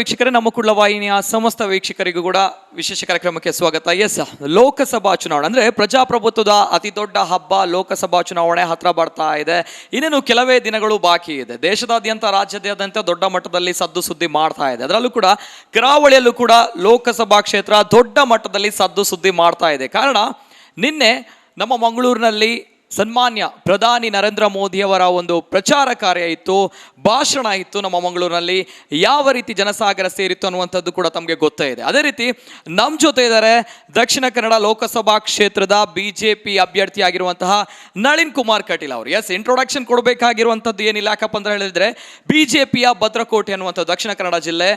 ವೀಕ್ಷಕರೇ, ನಮ್ಮ ಕುಳ್ಳ ವಾಹಿನಿಯ ಸಮಸ್ತ ವೀಕ್ಷಕರಿಗೂ ಕೂಡ ವಿಶೇಷ ಕಾರ್ಯಕ್ರಮಕ್ಕೆ ಸ್ವಾಗತ. ಎಸ್ ಲೋಕಸಭಾ ಚುನಾವಣೆ, ಅಂದ್ರೆ ಪ್ರಜಾಪ್ರಭುತ್ವದ ಅತಿ ದೊಡ್ಡ ಹಬ್ಬ ಲೋಕಸಭಾ ಚುನಾವಣೆ ಹತ್ರ ಬರ್ತಾ ಇದೆ. ಇನ್ನೇನು ಕೆಲವೇ ದಿನಗಳು ಬಾಕಿ ಇದೆ. ದೇಶದಾದ್ಯಂತ, ರಾಜ್ಯದಾದ್ಯಂತ ದೊಡ್ಡ ಮಟ್ಟದಲ್ಲಿ ಸದ್ದು ಸುದ್ದಿ ಮಾಡ್ತಾ ಇದೆ. ಅದರಲ್ಲೂ ಕೂಡ ಕರಾವಳಿಯಲ್ಲೂ ಕೂಡ ಲೋಕಸಭಾ ಕ್ಷೇತ್ರ ದೊಡ್ಡ ಮಟ್ಟದಲ್ಲಿ ಸದ್ದು ಸುದ್ದಿ ಮಾಡ್ತಾ ಇದೆ. ಕಾರಣ, ನಿನ್ನೆ ನಮ್ಮ ಮಂಗಳೂರಿನಲ್ಲಿ ಸನ್ಮಾನ್ಯ ಪ್ರಧಾನಿ ನರೇಂದ್ರ ಮೋದಿಯವರ ಒಂದು ಪ್ರಚಾರ ಕಾರ್ಯ ಇತ್ತು, ಭಾಷಣ ಇತ್ತು ನಮ್ಮ ಮಂಗಳೂರಿನಲ್ಲಿ. ಯಾವ ರೀತಿ ಜನಸಾಗರ ಸೇರಿತ್ತು ಅನ್ನುವಂಥದ್ದು ಕೂಡ ತಮಗೆ ಗೊತ್ತೇ ಇದೆ. ಅದೇ ರೀತಿ ನಮ್ಮ ಜೊತೆ ಇದ್ದಾರೆ ದಕ್ಷಿಣ ಕನ್ನಡ ಲೋಕಸಭಾ ಕ್ಷೇತ್ರದ ಬಿ ಜೆ ಪಿ ಅಭ್ಯರ್ಥಿಯಾಗಿರುವಂತಹ ನಳಿನ್ ಕುಮಾರ್ ಕಟೀಲ್ ಅವರು. ಎಸ್ ಇಂಟ್ರೊಡಕ್ಷನ್ ಕೊಡಬೇಕಾಗಿರುವಂಥದ್ದು ಏನಿಲ್ಲ. ಯಾಕಪ್ಪ ಅಂತ ಹೇಳಿದ್ರೆ ಬಿ ಜೆ ಪಿಯ ಭದ್ರಕೋಟೆ ಅನ್ನುವಂಥದ್ದು ದಕ್ಷಿಣ ಕನ್ನಡ ಜಿಲ್ಲೆ.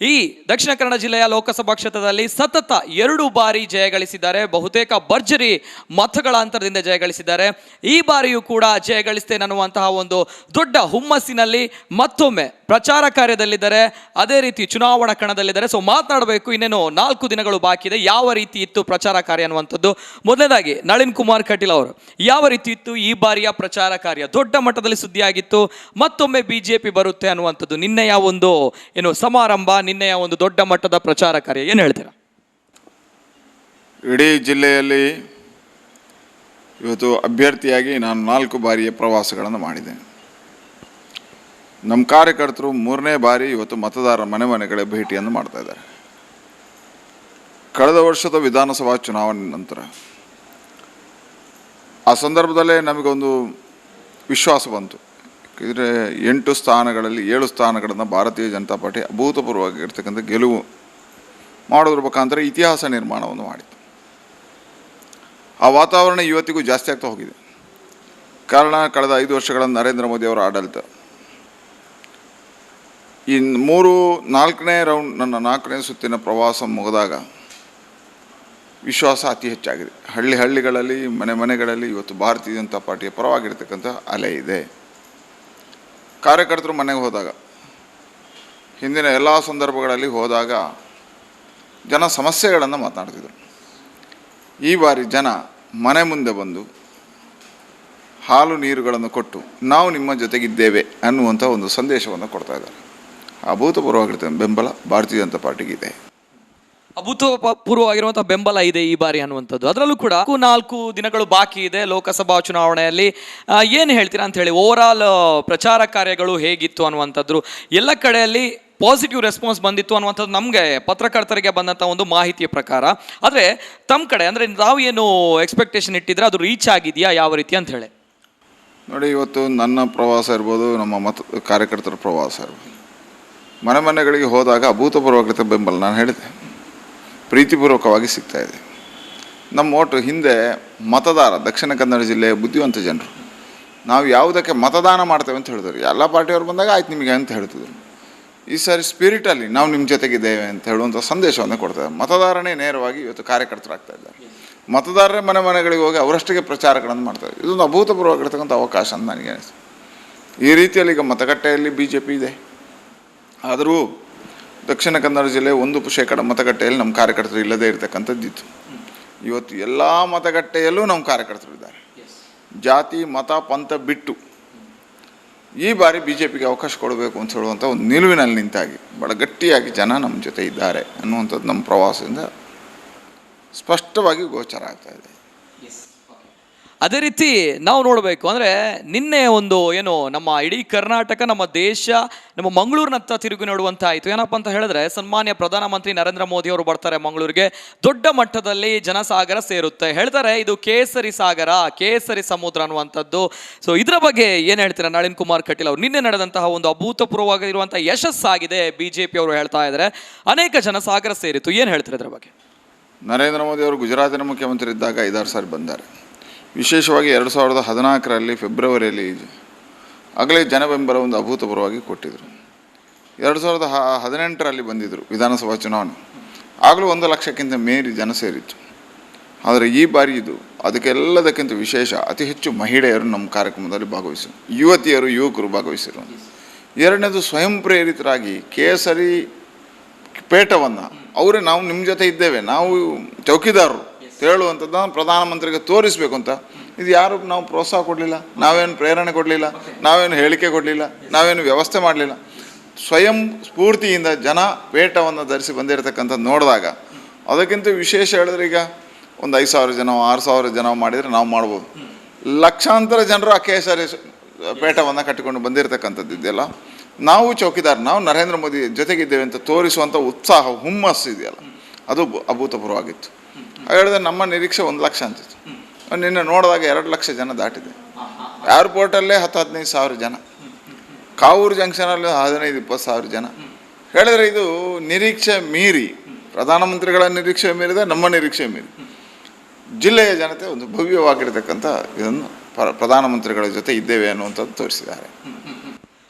ಈ ದಕ್ಷಿಣ ಕನ್ನಡ ಜಿಲ್ಲೆಯ ಲೋಕಸಭಾ ಕ್ಷೇತ್ರದಲ್ಲಿ ಸತತ ಎರಡು ಬಾರಿ ಜಯಗಳಿಸಿದ್ದಾರೆ ಬಹುತೇಕ ಭರ್ಜರಿ ಮತಗಳ ಅಂತರದಿಂದ ಜಯಗಳಿಸಿದ್ದಾರೆ ಈ ಬಾರಿಯೂ ಕೂಡ ಜಯಗಳಿಸ್ತೇನೆ ಅನ್ನುವಂತಹ ಒಂದು ದೊಡ್ಡ ಹುಮ್ಮಸ್ಸಿನಲ್ಲಿ ಮತ್ತೊಮ್ಮೆ ಪ್ರಚಾರ ಕಾರ್ಯದಲ್ಲಿದ್ದಾರೆ. ಅದೇ ರೀತಿ ಚುನಾವಣಾ ಕಣದಲ್ಲಿದ್ದಾರೆ. ಸೊ ಮಾತನಾಡಬೇಕು. ಇನ್ನೇನು ನಾಲ್ಕು ದಿನಗಳು ಬಾಕಿ ಇದೆ. ಯಾವ ರೀತಿ ಇತ್ತು ಪ್ರಚಾರ ಕಾರ್ಯ ಅನ್ನುವಂಥದ್ದು? ಮೊದಲನೇದಾಗಿ ನಳಿನ್ ಕುಮಾರ್ ಕಟೀಲ್ ಅವರು, ಯಾವ ರೀತಿ ಇತ್ತು ಈ ಬಾರಿಯ ಪ್ರಚಾರ ಕಾರ್ಯ? ದೊಡ್ಡ ಮಟ್ಟದಲ್ಲಿ ಸುದ್ದಿಯಾಗಿತ್ತು. ಮತ್ತೊಮ್ಮೆ ಬಿಜೆಪಿ ಬರುತ್ತೆ ಅನ್ನುವಂಥದ್ದು. ನಿನ್ನೆಯ ಒಂದು ಏನು ಸಮಾರಂಭ ನಿನ್ನೆಯ ಒಂದು ದೊಡ್ಡ ಮಟ್ಟದ ಪ್ರಚಾರ ಕಾರ್ಯ, ಏನು ಹೇಳ್ತೀರಾ? ಇಡೀ ಜಿಲ್ಲೆಯಲ್ಲಿ ಇವತ್ತು ಅಭ್ಯರ್ಥಿಯಾಗಿ ನಾನು ನಾಲ್ಕು ಬಾರಿಯ ಪ್ರವಾಸಗಳನ್ನು ಮಾಡಿದ್ದೇನೆ. ನಮ್ಮ ಕಾರ್ಯಕರ್ತರು ಮೂರನೇ ಬಾರಿ ಇವತ್ತು ಮತದಾರರ ಮನೆ ಮನೆಗಳ ಭೇಟಿಯನ್ನು ಮಾಡ್ತಾ ಇದ್ದಾರೆ. ಕಳೆದ ವರ್ಷದ ವಿಧಾನಸಭಾ ಚುನಾವಣೆ ನಂತರ ಆ ಸಂದರ್ಭದಲ್ಲೇ ನಮಗೊಂದು ವಿಶ್ವಾಸ ಬಂತು. ಯಾಕಂದರೆ ಎಂಟು ಸ್ಥಾನಗಳಲ್ಲಿ ಏಳು ಸ್ಥಾನಗಳನ್ನು ಭಾರತೀಯ ಜನತಾ ಪಾರ್ಟಿ ಅಭೂತಪೂರ್ವವಾಗಿರ್ತಕ್ಕಂಥ ಗೆಲುವು ಮಾಡೋದ್ರ ಮುಖಾಂತರ ಇತಿಹಾಸ ನಿರ್ಮಾಣವನ್ನು ಮಾಡಿತ್ತು. ಆ ವಾತಾವರಣ ಇವತ್ತಿಗೂ ಜಾಸ್ತಿ ಆಗ್ತಾ ಹೋಗಿದೆ. ಕಾರಣ ಕಳೆದ ಐದು ವರ್ಷಗಳ ನರೇಂದ್ರ ಮೋದಿ ಅವರ ಆಡಳಿತ. ಈ ಮೂರು, ನಾಲ್ಕನೇ ರೌಂಡ್ ನನ್ನ ನಾಲ್ಕನೇ ಸುತ್ತಿನ ಪ್ರವಾಸ ಮುಗಿದಾಗ ವಿಶ್ವಾಸ ಅತಿ ಹೆಚ್ಚಾಗಿದೆ. ಹಳ್ಳಿ ಹಳ್ಳಿಗಳಲ್ಲಿ, ಮನೆ ಮನೆಗಳಲ್ಲಿ ಇವತ್ತು ಭಾರತೀಯ ಜನತಾ ಪಾರ್ಟಿಯ ಪರವಾಗಿರ್ತಕ್ಕಂಥ ಅಲೆ ಇದೆ. ಕಾರ್ಯಕರ್ತರು ಮನೆಗೆ ಹೋದಾಗ, ಹಿಂದಿನ ಎಲ್ಲ ಸಂದರ್ಭಗಳಲ್ಲಿ ಹೋದಾಗ ಜನ ಸಮಸ್ಯೆಗಳನ್ನು ಮಾತನಾಡ್ತಿದ್ರು. ಈ ಬಾರಿ ಜನ ಮನೆ ಮುಂದೆ ಬಂದು ಹಾಲು ನೀರುಗಳನ್ನು ಕೊಟ್ಟು, ನಾವು ನಿಮ್ಮ ಜೊತೆಗಿದ್ದೇವೆ ಅನ್ನುವಂಥ ಒಂದು ಸಂದೇಶವನ್ನು ಕೊಡ್ತಾ ಇದ್ದಾರೆ. ಅಭೂತಪೂರ್ವವಾಗಿರ್ತಕ್ಕಂಥ ಬೆಂಬಲ ಭಾರತೀಯ ಜನತಾ ಪಾರ್ಟಿಗೆ ಇದೆ. ಅಭೂತಪೂರ್ವವಾಗಿರುವಂತಹ ಬೆಂಬಲ ಇದೆ ಈ ಬಾರಿ ಅನ್ನುವಂಥದ್ದು. ಅದರಲ್ಲೂ ಕೂಡ ನಾಲ್ಕು ದಿನಗಳು ಬಾಕಿ ಇದೆ ಲೋಕಸಭಾ ಚುನಾವಣೆಯಲ್ಲಿ. ಏನು ಹೇಳ್ತೀರಾ ಅಂತ ಹೇಳಿ ಓವರ್ ಪ್ರಚಾರ ಕಾರ್ಯಗಳು ಹೇಗಿತ್ತು ಅನ್ನುವಂಥದ್ದು. ಎಲ್ಲ ಕಡೆಯಲ್ಲಿ ಪಾಸಿಟಿವ್ ರೆಸ್ಪಾನ್ಸ್ ಬಂದಿತ್ತು ಅನ್ನುವಂಥದ್ದು ನಮಗೆ, ಪತ್ರಕರ್ತರಿಗೆ ಬಂದಂಥ ಒಂದು ಮಾಹಿತಿಯ ಪ್ರಕಾರ. ಆದರೆ ತಮ್ಮ ಕಡೆ, ಅಂದರೆ ನಾವು ಏನು ಎಕ್ಸ್ಪೆಕ್ಟೇಷನ್ ಇಟ್ಟಿದ್ರೆ ಅದು ರೀಚ್ ಆಗಿದೆಯಾ ಯಾವ ರೀತಿ ಅಂತ ಹೇಳಿ. ನೋಡಿ, ಇವತ್ತು ನನ್ನ ಪ್ರವಾಸ ಇರ್ಬೋದು, ನಮ್ಮ ಮತ, ಕಾರ್ಯಕರ್ತರ ಪ್ರವಾಸ ಇರ್ಬೋದು. ಮನೆ ಮನೆಗಳಿಗೆ ಹೋದಾಗ ಅಭೂತಪೂರ್ವಕೃತ ಬೆಂಬಲ, ನಾನು ಹೇಳಿದೆ ಪ್ರೀತಿಪೂರ್ವಕವಾಗಿ ಇದೆ. ನಮ್ಮ ಓಟು ಹಿಂದೆ ಮತದಾರ, ದಕ್ಷಿಣ ಕನ್ನಡ ಜಿಲ್ಲೆಯ ಬುದ್ಧಿವಂತ ಜನರು. ನಾವು ಯಾವುದಕ್ಕೆ ಮತದಾನ ಮಾಡ್ತೇವೆ ಅಂತ ಹೇಳಿದ್ರು. ಎಲ್ಲ ಪಾರ್ಟಿಯವ್ರು ಬಂದಾಗ ಆಯ್ತು ನಿಮಗೆ ಅಂತ ಹೇಳ್ತಿದ್ರು. ಈ ಸಾರಿ ಸ್ಪಿರಿಟಲ್ಲಿ ನಾವು ನಿಮ್ಮ ಜೊತೆಗಿದ್ದೇವೆ ಅಂತ ಹೇಳುವಂಥ ಸಂದೇಶವನ್ನು ಕೊಡ್ತಾರೆ. ಮತದಾರನೇ ನೇರವಾಗಿ ಇವತ್ತು ಕಾರ್ಯಕರ್ತರಾಗ್ತಾ ಇದ್ದಾರೆ. ಮತದಾರರ ಮನೆ ಮನೆಗಳಿಗೆ ಹೋಗಿ ಅವರಷ್ಟಿಗೆ ಪ್ರಚಾರಗಳನ್ನು ಮಾಡ್ತಾರೆ. ಇದೊಂದು ಅಭೂತಪೂರ್ವವಾಗಿರ್ತಕ್ಕಂಥ ಅವಕಾಶ ಅಂತ ನನಗೆ ಅನಿಸ್ತು ಈ ರೀತಿಯಲ್ಲಿ ಈಗ ಮತಗಟ್ಟೆಯಲ್ಲಿ ಬಿ ಇದೆ. ಆದರೂ ದಕ್ಷಿಣ ಕನ್ನಡ ಜಿಲ್ಲೆ ಒಂದು ಶೇಕಡ ಮತಗಟ್ಟೆಯಲ್ಲಿ ನಮ್ಮ ಕಾರ್ಯಕರ್ತರು ಇಲ್ಲದೇ ಇರತಕ್ಕಂಥದ್ದಿತ್ತು ಇವತ್ತು ಎಲ್ಲ ಮತಗಟ್ಟೆಯಲ್ಲೂ ನಮ್ಮ ಕಾರ್ಯಕರ್ತರು ಇದ್ದಾರೆ. ಜಾತಿ ಮತ ಪಂಥ ಬಿಟ್ಟು ಈ ಬಾರಿ ಬಿ ಜೆ ಪಿಗೆ ಅವಕಾಶ ಕೊಡಬೇಕು ಅಂತ ಹೇಳುವಂಥ ಒಂದು ನಿಲುವಿನಲ್ಲಿ ನಿಂತಾಗಿ ಭಾಳ ಗಟ್ಟಿಯಾಗಿ ಜನ ನಮ್ಮ ಜೊತೆ ಇದ್ದಾರೆ ಅನ್ನುವಂಥದ್ದು ನಮ್ಮ ಪ್ರವಾಸದಿಂದ ಸ್ಪಷ್ಟವಾಗಿ ಗೋಚರ ಆಗ್ತಾ ಇದೆ. ಅದೇ ರೀತಿ ನಾವು ನೋಡಬೇಕು ಅಂದರೆ ನಿನ್ನೆ ಒಂದು ಏನು ನಮ್ಮ ಇಡೀ ಕರ್ನಾಟಕ, ನಮ್ಮ ದೇಶ, ನಮ್ಮ ಮಂಗಳೂರಿನತ್ತ ತಿರುಗಿ ನೋಡುವಂಥ ಆಯಿತು ಏನಪ್ಪ ಅಂತ ಹೇಳಿದ್ರೆ ಸನ್ಮಾನ್ಯ ಪ್ರಧಾನಮಂತ್ರಿ ನರೇಂದ್ರ ಮೋದಿ ಅವರು ಬರ್ತಾರೆ ಮಂಗಳೂರಿಗೆ. ದೊಡ್ಡ ಮಟ್ಟದಲ್ಲಿ ಜನಸಾಗರ ಸೇರುತ್ತೆ. ಹೇಳ್ತಾರೆ ಇದು ಕೇಸರಿ ಸಾಗರ, ಕೇಸರಿ ಸಮುದ್ರ ಅನ್ನುವಂಥದ್ದು. ಸೊ ಇದರ ಬಗ್ಗೆ ಏನು ಹೇಳ್ತೀರಾ ನಳಿನ್ ಕುಮಾರ್ ಕಟೀಲ್ ಅವರು? ನಿನ್ನೆ ನಡೆದಂತಹ ಒಂದು ಅಭೂತಪೂರ್ವವಾಗಿರುವಂಥ ಯಶಸ್ಸಾಗಿದೆ ಬಿ ಜೆ ಪಿ ಅವರು ಹೇಳ್ತಾ ಇದ್ದಾರೆ. ಅನೇಕ ಜನಸಾಗರ ಸೇರಿತು ಏನು ಹೇಳ್ತೀರಾ ಇದರ ಬಗ್ಗೆ? ನರೇಂದ್ರ ಮೋದಿ ಅವರು ಗುಜರಾತಿನ ಮುಖ್ಯಮಂತ್ರಿ ಇದ್ದಾಗ ಐದಾರು ಸಾರಿ ಬಂದ್ದಾರೆ ವಿಶೇಷವಾಗಿ ಎರಡು ಸಾವಿರದ ಹದಿನಾಲ್ಕರಲ್ಲಿ ಫೆಬ್ರವರಿಯಲ್ಲಿ ಆಗಲೇ ಜನಬೆಂಬಲ ಒಂದು ಅಭೂತಪೂರ್ವವಾಗಿ ಕೊಟ್ಟಿದ್ದರು ಎರಡು ಸಾವಿರದ ಹ, ಹದಿನೆಂಟರಲ್ಲಿ ಬಂದಿದ್ದರು ವಿಧಾನಸಭಾ ಚುನಾವಣೆ. ಆಗಲೂ ಒಂದು ಲಕ್ಷಕ್ಕಿಂತ ಮೇರಿ ಜನ ಸೇರಿತ್ತು. ಆದರೆ ಈ ಬಾರಿ ಇದು ಅದಕ್ಕೆಲ್ಲದಕ್ಕಿಂತ ವಿಶೇಷ ಅತಿ ಹೆಚ್ಚು ಮಹಿಳೆಯರು ನಮ್ಮ ಕಾರ್ಯಕ್ರಮದಲ್ಲಿ ಭಾಗವಹಿಸಿದರು. ಯುವತಿಯರು, ಯುವಕರು ಭಾಗವಹಿಸಿದರು. ಎರಡನೇದು ಸ್ವಯಂ ಪ್ರೇರಿತರಾಗಿ ಕೇಸರಿ ಪೇಟವನ್ನು, ಅವರೇ ನಾವು ನಿಮ್ಮ ಜೊತೆ ಇದ್ದೇವೆ. ನಾವು ಚೌಕಿದಾರರು. ಹೇಳುವಂಥದ್ದನ್ನು ಪ್ರಧಾನಮಂತ್ರಿಗೆ ತೋರಿಸ್ಬೇಕು ಅಂತ ಇದು ಯಾರು ನಾವು ಪ್ರೋತ್ಸಾಹ ಕೊಡಲಿಲ್ಲ, ನಾವೇನು ಪ್ರೇರಣೆ ಕೊಡಲಿಲ್ಲ, ನಾವೇನು ಹೇಳಿಕೆ ಕೊಡಲಿಲ್ಲ, ನಾವೇನು ವ್ಯವಸ್ಥೆ ಮಾಡಲಿಲ್ಲ. ಸ್ವಯಂ ಸ್ಫೂರ್ತಿಯಿಂದ ಜನ ಪೇಟವನ್ನು ಧರಿಸಿ ಬಂದಿರತಕ್ಕಂಥದ್ದು ನೋಡಿದಾಗ, ಅದಕ್ಕಿಂತ ವಿಶೇಷ ಹೇಳಿದ್ರೆ ಈಗ ಒಂದು ಐದು ಸಾವಿರ ಜನ, ಆರು ಸಾವಿರ ಜನ ಮಾಡಿದರೆ ನಾವು ಮಾಡ್ಬೋದು. ಲಕ್ಷಾಂತರ ಜನರು ಆ ಕೇಸರಿ ಪೇಟವನ್ನು ಕಟ್ಟಿಕೊಂಡು ಬಂದಿರತಕ್ಕಂಥದ್ದು ಇದೆಯಲ್ಲ, ನಾವು ಚೌಕಿದಾರ್, ನಾವು ನರೇಂದ್ರ ಮೋದಿ ಜೊತೆಗಿದ್ದೇವೆ ಅಂತ ತೋರಿಸುವಂಥ ಉತ್ಸಾಹ, ಹುಮ್ಮಸ್ಸು ಇದೆಯಲ್ಲ, ಅದು ಅಭೂತಪೂರ್ವವಾಗಿತ್ತು ಹೇಳಿದ್ರೆ ನಮ್ಮ ನಿರೀಕ್ಷೆ ಒಂದು ಲಕ್ಷ ಅಂತಿತ್ತು. ನಿನ್ನೆ ನೋಡಿದಾಗ ಎರಡು ಲಕ್ಷ ಜನ ದಾಟಿದೆ ಏರ್ಪೋರ್ಟಲ್ಲೇ ಹತ್ತು ಹದಿನೈದು ಸಾವಿರ ಜನ. ಕಾವೂರು ಜಂಕ್ಷನಲ್ಲಿ ಹದಿನೈದು, ಇಪ್ಪತ್ತು ಸಾವಿರ ಜನ. ಹೇಳಿದ್ರೆ ಇದು ನಿರೀಕ್ಷೆ ಮೀರಿ, ಪ್ರಧಾನಮಂತ್ರಿಗಳ ನಿರೀಕ್ಷೆ ಮೀರಿದೆ, ನಮ್ಮ ನಿರೀಕ್ಷೆ ಮೀರಿ. ಜಿಲ್ಲೆಯ ಜನತೆ ಒಂದು ಭವ್ಯವಾಗಿರ್ತಕ್ಕಂಥ ಇದನ್ನು ಪ್ರ- ಪ್ರಧಾನಮಂತ್ರಿಗಳ ಜೊತೆ ಇದ್ದೇವೆ ಅನ್ನುವಂಥದ್ದು ತೋರಿಸಿದ್ದಾರೆ.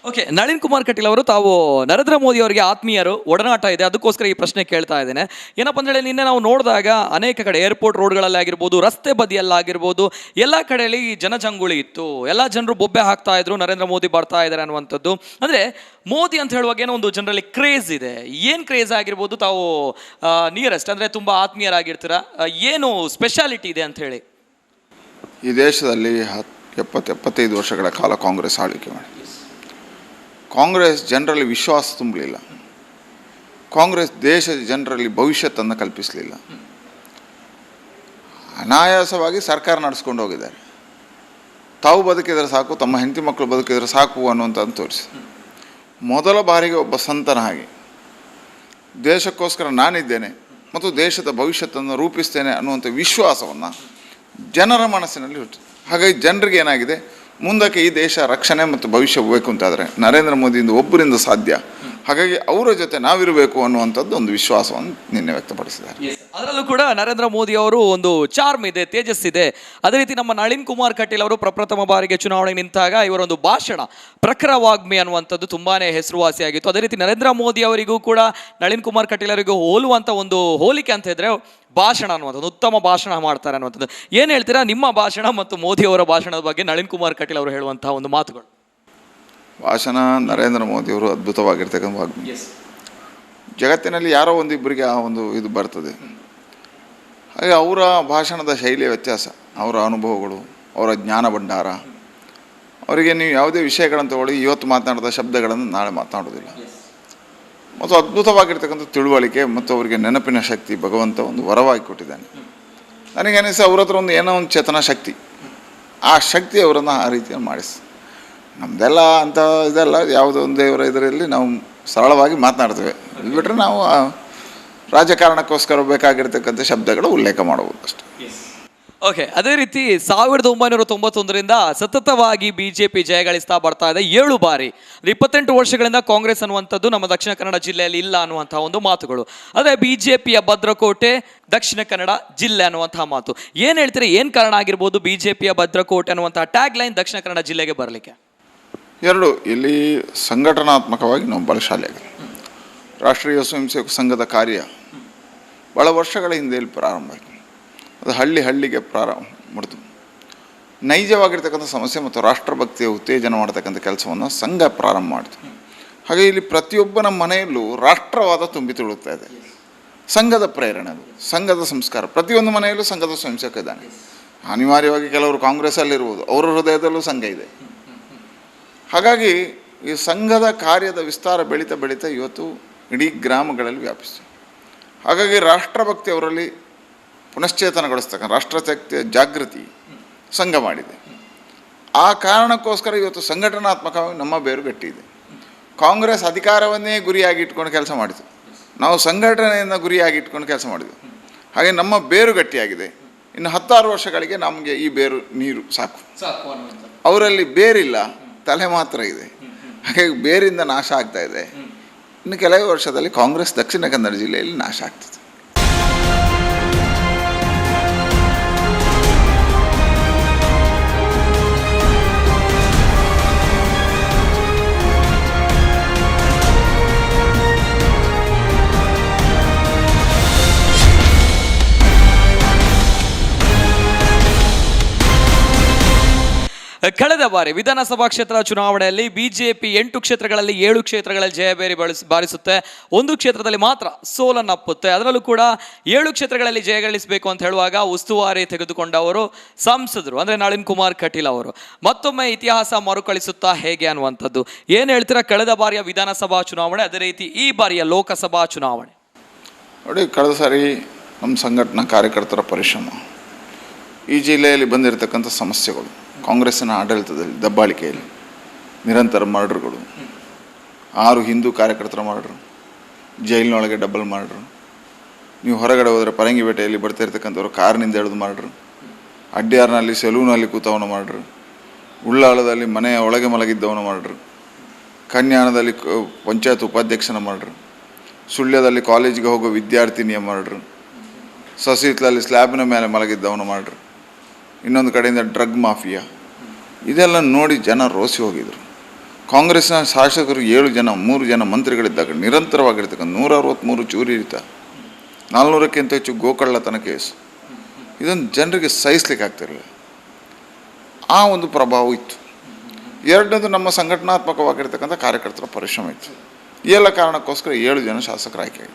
ಓಕೆ ನಳಿನ್ ಕುಮಾರ್ ಕಟೀಲ್ ಅವರು ತಾವು ನರೇಂದ್ರ ಮೋದಿ ಅವರಿಗೆ ಆತ್ಮೀಯರು, ಒಡನಾಟ ಇದೆ, ಅದಕ್ಕೋಸ್ಕರ ಈ ಪ್ರಶ್ನೆ ಕೇಳ್ತಾ ಇದ್ದೇನೆ. ಏನಪ್ಪ ಅಂದ್ರೆ ನಿನ್ನೆ ನಾವು ನೋಡಿದಾಗ ಅನೇಕ ಕಡೆ ಏರ್ಪೋರ್ಟ್ ರೋಡ್ಗಳಲ್ಲಿ ಆಗಿರ್ಬೋದು ರಸ್ತೆ ಬದಿಯಲ್ಲಾಗಿರ್ಬೋದು, ಎಲ್ಲ ಕಡೆಯಲ್ಲಿ ಜನಜಂಗುಳಿ ಇತ್ತು. ಎಲ್ಲ ಜನರು ಬೊಬ್ಬೆ ಹಾಕ್ತಾ ಇದ್ರು, ನರೇಂದ್ರ ಮೋದಿ ಬರ್ತಾ ಇದ್ದಾರೆ ಅನ್ನುವಂಥದ್ದು. ಅಂದರೆ ಮೋದಿ ಅಂತ ಹೇಳುವಾಗ ಏನೋ ಒಂದು ಜನರಲ್ಲಿ ಕ್ರೇಜ್ ಇದೆ. ಏನು ಕ್ರೇಜ್ ಆಗಿರ್ಬೋದು ತಾವು ನಿಯರೆಸ್ಟ್ ಅಂದರೆ ತುಂಬ ಆತ್ಮೀಯರಾಗಿರ್ತೀರ? ಏನು ಸ್ಪೆಷಾಲಿಟಿ ಇದೆ ಅಂತ ಹೇಳಿ. ಈ ದೇಶದಲ್ಲಿ ಹತ್ತು ಎಪ್ಪತ್ತು ಎಪ್ಪತ್ತೈದು ವರ್ಷಗಳ ಕಾಲ ಕಾಂಗ್ರೆಸ್ ಆಳ್ವಿಕೆ ಮಾಡಿ ಕಾಂಗ್ರೆಸ್ ಜನರಲ್ಲಿ ವಿಶ್ವಾಸ ತುಂಬಲಿಲ್ಲ. ಕಾಂಗ್ರೆಸ್ ದೇಶದ ಜನರಲ್ಲಿ ಭವಿಷ್ಯತ್ತನ್ನು ಕಲ್ಪಿಸಲಿಲ್ಲ. ಅನಾಯಾಸವಾಗಿ ಸರ್ಕಾರ ನಡೆಸ್ಕೊಂಡು ಹೋಗಿದ್ದಾರೆ. ತಾವು ಬದುಕಿದರೆ ಸಾಕು, ತಮ್ಮ ಹೆಂಡತಿ ಮಕ್ಕಳು ಬದುಕಿದರೆ ಸಾಕು ಅನ್ನುವಂಥದ್ದು ತೋರಿಸಿ. ಮೊದಲ ಬಾರಿಗೆ ಒಬ್ಬ ಸಂತನ ಹಾಗೆ. ದೇಶಕ್ಕೋಸ್ಕರ ನಾನಿದ್ದೇನೆ ಮತ್ತು ದೇಶದ ಭವಿಷ್ಯತನ್ನು ರೂಪಿಸ್ತೇನೆ ಅನ್ನುವಂಥ ವಿಶ್ವಾಸವನ್ನು ಜನರ ಮನಸ್ಸಿನಲ್ಲಿ ಹುಟ್ಟಿದೆ ಹಾಗಾಗಿ ಜನರಿಗೆ ಏನಾಗಿದೆ? ಮುಂದಕ್ಕೆ ಈ ದೇಶ ರಕ್ಷಣೆ ಮತ್ತು ಭವಿಷ್ಯ ಹೋಗಬೇಕು ಅಂತಾದರೆ ನರೇಂದ್ರ ಮೋದಿಯಿಂದ ಒಬ್ಬರಿಂದ ಸಾಧ್ಯ. ಹಾಗಾಗಿ ಅವರ ಜೊತೆ ನಾವಿರಬೇಕು ಅನ್ನುವಂಥದ್ದು ಒಂದು ವಿಶ್ವಾಸವನ್ನು ನಿನ್ನೆ ವ್ಯಕ್ತಪಡಿಸಿದ್ದಾರೆ. ಅದರಲ್ಲೂ ಕೂಡ ನರೇಂದ್ರ ಮೋದಿ ಅವರು ಒಂದು ಚಾರ್ಮ್ ಇದೆ ತೇಜಸ್ ಇದೆ. ಅದೇ ರೀತಿ ನಮ್ಮ ನಳಿನ್ ಕುಮಾರ್ ಕಟೀಲ್ ಅವರು ಪ್ರಪ್ರಥಮ ಬಾರಿಗೆ ಚುನಾವಣೆ ನಿಂತಾಗ ಇವರೊಂದು ಭಾಷಣ ಪ್ರಖರ ವಾಗ್ಮಿ ಅನ್ನುವಂಥದ್ದು ತುಂಬಾನೇ ಹೆಸರುವಾಸಿಯಾಗಿತ್ತು ಅದೇ ರೀತಿ ನರೇಂದ್ರ ಮೋದಿ ಅವರಿಗೂ ಕೂಡ ನಳಿನ್ ಕುಮಾರ್ ಕಟೀಲ್ ಅವರಿಗೂ ಹೋಲುವಂಥ ಒಂದು ಹೋಲಿಕೆ ಅಂತ ಇದ್ರೆ ಭಾಷಣ ಅನ್ನುವಂಥದ್ದು ಉತ್ತಮ ಭಾಷಣ ಮಾಡ್ತಾರೆ ಅನ್ನುವಂಥದ್ದು. ಏನು ಹೇಳ್ತೀರಾ? ನಿಮ್ಮ ಭಾಷಣ ಮತ್ತು ಮೋದಿ ಅವರ ಭಾಷಣದ ಬಗ್ಗೆ ನಳಿನ್ ಕುಮಾರ್ ಕಟೀಲ್ ಅವರು ಹೇಳುವಂತಹ ಒಂದು ಮಾತುಗಳು. ಭಾಷಣ ನರೇಂದ್ರ ಮೋದಿಯವರು ಅದ್ಭುತವಾಗಿರ್ತಕ್ಕಂಥ ವಾಗ್ಮಿ. ಜಗತ್ತಿನಲ್ಲಿ ಯಾರೋ ಒಂದಿಬ್ಬರಿಗೆ ಆ ಒಂದು ಇದು ಬರ್ತದೆ. ಹಾಗೆ ಅವರ ಭಾಷಣದ ಶೈಲಿಯ ವ್ಯತ್ಯಾಸ, ಅವರ ಅನುಭವಗಳು, ಅವರ ಜ್ಞಾನ ಭಂಡಾರ. ಅವರಿಗೆ ನೀವು ಯಾವುದೇ ವಿಷಯಗಳನ್ನು ತಗೊಳ್ಳಿ, ಇವತ್ತು ಮಾತನಾಡಿದ ಶಬ್ದಗಳನ್ನು ನಾಳೆ ಮಾತನಾಡೋದಿಲ್ಲ ಮತ್ತು ಅದ್ಭುತವಾಗಿರ್ತಕ್ಕಂಥ ತಿಳುವಳಿಕೆ ಮತ್ತು ಅವರಿಗೆ ನೆನಪಿನ ಶಕ್ತಿ ಭಗವಂತ ಒಂದು ವರವಾಗಿ ಕೊಟ್ಟಿದ್ದಾನೆ. ನನಗೆ ಅನಿಸಿ ಅವ್ರ ಹತ್ರ ಒಂದು ಏನೋ ಒಂದು ಚೇತನ ಶಕ್ತಿ. ಆ ಶಕ್ತಿ ಅವರನ್ನು ಆ ರೀತಿಯಲ್ಲಿ ಮಾಡಿಸಿ. ನಮ್ಮದೆಲ್ಲ ಅಂತ ಇದೆಲ್ಲ ಯಾವುದೋ ಒಂದು ದೇವರ ಇದರಲ್ಲಿ ನಾವು ಸರಳವಾಗಿ ಮಾತನಾಡ್ತೇವೆ. ಇದು ಬಿಟ್ಟರೆ ನಾವು ರಾಜಕಾರಣಕ್ಕೋಸ್ಕರ ಬೇಕಾಗಿರ್ತಕ್ಕಂಥ ಶಬ್ದಗಳು ಉಲ್ಲೇಖ ಮಾಡಬಹುದು ಅಷ್ಟೇ ಓಕೆ ಅದೇ ರೀತಿ ಸಾವಿರದ ಒಂಬೈನೂರ ತೊಂಬತ್ತೊಂದರಿಂದ ಸತತವಾಗಿ ಬಿಜೆಪಿ ಜಯಗಳಿಸ್ತಾ ಬರ್ತಾ ಇದೆ. ಏಳು ಬಾರಿ ಇಪ್ಪತ್ತೆಂಟು ವರ್ಷಗಳಿಂದ ಕಾಂಗ್ರೆಸ್ ಅನ್ನುವಂಥದ್ದು ನಮ್ಮ ದಕ್ಷಿಣ ಕನ್ನಡ ಜಿಲ್ಲೆಯಲ್ಲಿ ಇಲ್ಲ ಅನ್ನುವಂಥ ಒಂದು ಮಾತುಗಳು. ಅದೇ ಬಿಜೆಪಿಯ ಭದ್ರಕೋಟೆ ದಕ್ಷಿಣ ಕನ್ನಡ ಜಿಲ್ಲೆ ಅನ್ನುವಂಥ ಮಾತು. ಏನು ಹೇಳ್ತೀರಿ? ಏನು ಕಾರಣ ಆಗಿರ್ಬೋದು ಬಿಜೆಪಿಯ ಭದ್ರಕೋಟೆ ಅನ್ನುವಂಥ ಟ್ಯಾಗ್ ಲೈನ್ ದಕ್ಷಿಣ ಕನ್ನಡ ಜಿಲ್ಲೆಗೆ ಬರಲಿಕ್ಕೆ? ಎರಡು ಇಲ್ಲಿ ಸಂಘಟನಾತ್ಮಕವಾಗಿ ನಾವು ಬಲಶಾಲಿಯಾಗಿದೆ ರಾಷ್ಟ್ರೀಯ ಸ್ವಯಂ ಸೇವಕ ಸಂಘದ ಕಾರ್ಯ. ಭಾಳ ವರ್ಷಗಳ ಹಿಂದೆ ಇಲ್ಲಿ ಪ್ರಾರಂಭ ಆಯಿತು. ಅದು ಹಳ್ಳಿ ಹಳ್ಳಿಗೆ ಪ್ರಾರಂಭ ಮಾಡಿತು ನೈಜವಾಗಿರ್ತಕ್ಕಂಥ ಸಮಸ್ಯೆ ಮತ್ತು ರಾಷ್ಟ್ರಭಕ್ತಿಯ ಉತ್ತೇಜನ ಮಾಡ್ತಕ್ಕಂಥ ಕೆಲಸವನ್ನು ಸಂಘ ಪ್ರಾರಂಭ ಮಾಡಿತು. ಹಾಗೆ ಇಲ್ಲಿ ಪ್ರತಿಯೊಬ್ಬನ ಮನೆಯಲ್ಲೂ ರಾಷ್ಟ್ರವಾದ ತುಂಬಿ ತುಳುತ್ತಾ ಇದೆ. ಸಂಘದ ಪ್ರೇರಣೆ ಅದು. ಸಂಘದ ಸಂಸ್ಕಾರ. ಪ್ರತಿಯೊಂದು ಮನೆಯಲ್ಲೂ ಸಂಘದ ಸ್ವಯಂ ಸೇವಕ ಇದ್ದಾನೆ. ಅನಿವಾರ್ಯವಾಗಿ ಕೆಲವರು ಕಾಂಗ್ರೆಸ್ಸಲ್ಲಿರ್ಬೋದು. ಅವರ ಹೃದಯದಲ್ಲೂ ಸಂಘ ಇದೆ. ಹಾಗಾಗಿ ಈ ಸಂಘದ ಕಾರ್ಯದ ವಿಸ್ತಾರ ಬೆಳೀತಾ ಬೆಳೀತಾ ಇವತ್ತು ಇಡೀ ಗ್ರಾಮಗಳಲ್ಲಿ ವ್ಯಾಪಿಸಿತು. ಹಾಗಾಗಿ ರಾಷ್ಟ್ರಭಕ್ತಿ ಅವರಲ್ಲಿ ಪುನಶ್ಚೇತನಗೊಳಿಸ್ತಕ್ಕ ರಾಷ್ಟ್ರಶಕ್ತಿಯ ಜಾಗೃತಿ ಸಂಘ ಮಾಡಿದೆ. ಆ ಕಾರಣಕ್ಕೋಸ್ಕರ ಇವತ್ತು ಸಂಘಟನಾತ್ಮಕವಾಗಿ ನಮ್ಮ ಬೇರು ಗಟ್ಟಿ ಇದೆ ಕಾಂಗ್ರೆಸ್ ಅಧಿಕಾರವನ್ನೇ ಗುರಿಯಾಗಿ ಇಟ್ಕೊಂಡು ಕೆಲಸ ಮಾಡಿತು. ನಾವು ಸಂಘಟನೆಯನ್ನು ಗುರಿಯಾಗಿ ಇಟ್ಕೊಂಡು ಕೆಲಸ ಮಾಡಿದ್ವಿ. ಹಾಗೆ ನಮ್ಮ ಬೇರು ಗಟ್ಟಿಯಾಗಿದೆ ಇನ್ನು ಹತ್ತಾರು ವರ್ಷಗಳಿಗೆ ನಮಗೆ ಈ ಬೇರು ನೀರು ಸಾಕು. ಅವರಲ್ಲಿ ಬೇರಿಲ್ಲ ತಲೆ ಮಾತ್ರ ಇದೆ. ಹಾಗಾಗಿ ಬೇರಿಂದ ನಾಶ ಆಗ್ತಾ ಇದೆ. ಇನ್ನು ಕೆಲವೇ ವರ್ಷದಲ್ಲಿ ಕಾಂಗ್ರೆಸ್ ದಕ್ಷಿಣ ಕನ್ನಡ ಜಿಲ್ಲೆಯಲ್ಲಿ ನಾಶ ಆಗ್ತದೆ ಕಳೆದ ಬಾರಿ ವಿಧಾನಸಭಾ ಕ್ಷೇತ್ರ ಚುನಾವಣೆಯಲ್ಲಿ ಬಿಜೆಪಿ ಎಂಟು ಕ್ಷೇತ್ರಗಳಲ್ಲಿ ಏಳು ಕ್ಷೇತ್ರಗಳಲ್ಲಿ ಜಯಬೇರಿ ಬಾರಿಸುತ್ತೆ. ಒಂದು ಕ್ಷೇತ್ರದಲ್ಲಿ ಮಾತ್ರ ಸೋಲನ್ನಪ್ಪುತ್ತೆ ಅದರಲ್ಲೂ ಕೂಡ ಏಳು ಕ್ಷೇತ್ರಗಳಲ್ಲಿ ಜಯ ಗಳಿಸಬೇಕು ಅಂತ ಹೇಳುವಾಗ ಉಸ್ತುವಾರಿ ತೆಗೆದುಕೊಂಡವರು ಸಂಸದರು, ಅಂದರೆ ನಳಿನ್ ಕುಮಾರ್ ಕಟೀಲ್ ಅವರು. ಮತ್ತೊಮ್ಮೆ ಇತಿಹಾಸ ಮರುಕಳಿಸುತ್ತಾ ಹೇಗೆ ಅನ್ನುವಂಥದ್ದು. ಏನು ಹೇಳ್ತೀರಾ? ಕಳೆದ ಬಾರಿಯ ವಿಧಾನಸಭಾ ಚುನಾವಣೆ, ಅದೇ ರೀತಿ ಈ ಬಾರಿಯ ಲೋಕಸಭಾ ಚುನಾವಣೆ. ನೋಡಿ, ಕಳೆದ ಸಾರಿ ನಮ್ಮ ಸಂಘಟನಾ ಕಾರ್ಯಕರ್ತರ ಪರಿಶ್ರಮ. ಈ ಜಿಲ್ಲೆಯಲ್ಲಿ ಬಂದಿರತಕ್ಕಂಥ ಸಮಸ್ಯೆಗಳು, ಕಾಂಗ್ರೆಸ್ಸಿನ ಆಡಳಿತದಲ್ಲಿ, ದಬ್ಬಾಳಿಕೆಯಲ್ಲಿ, ನಿರಂತರ ಮರ್ಡರ್ಗಳು, ಆರು ಹಿಂದೂ ಕಾರ್ಯಕರ್ತರ ಮರ್ಡ್ರು, ಜೈಲಿನೊಳಗೆ ಡಬಲ್ ಮಾಡ್ರು ನೀವು ಹೊರಗಡೆ ಹೋದರೆ ಪರಂಗಿಪೇಟೆಯಲ್ಲಿ ಬರ್ತಾ ಇರ್ತಕ್ಕಂಥವ್ರು ಕಾರ್ನಿಂದ ಎಳೆದು ಮಾಡ್ರು ಅಡ್ಡಿಯಾರ್ನಲ್ಲಿ ಸೆಲೂನಲ್ಲಿ ಕೂತವನು ಮಾಡ್ರು ಉಳ್ಳಾಳದಲ್ಲಿ ಮನೆಯ ಒಳಗೆ ಮಲಗಿದ್ದವನು ಮಾಡ್ರು ಕನ್ಯಾಣದಲ್ಲಿ ಪಂಚಾಯತ್ ಉಪಾಧ್ಯಕ್ಷನ ಮಾಡ್ರು ಸುಳ್ಯದಲ್ಲಿ ಕಾಲೇಜಿಗೆ ಹೋಗೋ ವಿದ್ಯಾರ್ಥಿನಿಯ ಮಾಡ್ರು ಸಸಿತ್ಲಲ್ಲಿ ಸ್ಲ್ಯಾಬ್ನ ಮೇಲೆ ಮಲಗಿದ್ದವನು ಮಾಡ್ರು ಇನ್ನೊಂದು ಕಡೆಯಿಂದ ಡ್ರಗ್ ಮಾಫಿಯಾ. ಇದೆಲ್ಲ ನೋಡಿ ಜನ ರೋಸಿ ಹೋಗಿದ್ರು. ಕಾಂಗ್ರೆಸ್ನ ಶಾಸಕರು ಏಳು ಜನ, ಮೂರು ಜನ ಮಂತ್ರಿಗಳಿದ್ದಾಗ ನಿರಂತರವಾಗಿರ್ತಕ್ಕಂಥ ನೂರ ಅರವತ್ತ್ಮೂರು ಚೂರಿ ಇರಿತ. ನಾಲ್ನೂರಕ್ಕಿಂತ ಹೆಚ್ಚು ಗೋಕಳ್ಳತನ ಕೇಸು. ಇದನ್ನು ಜನರಿಗೆ ಸಹಿಸ್ಲಿಕ್ಕೆ ಆಗ್ತಿರಲಿಲ್ಲ. ಆ ಒಂದು ಪ್ರಭಾವ ಇತ್ತು. ಎರಡನೇದು ನಮ್ಮ ಸಂಘಟನಾತ್ಮಕವಾಗಿರ್ತಕ್ಕಂಥ ಕಾರ್ಯಕರ್ತರ ಪರಿಶ್ರಮ ಇತ್ತು. ಈ ಎಲ್ಲ ಕಾರಣಕ್ಕೋಸ್ಕರ ಏಳು ಜನ ಶಾಸಕರ ಆಯ್ಕೆ.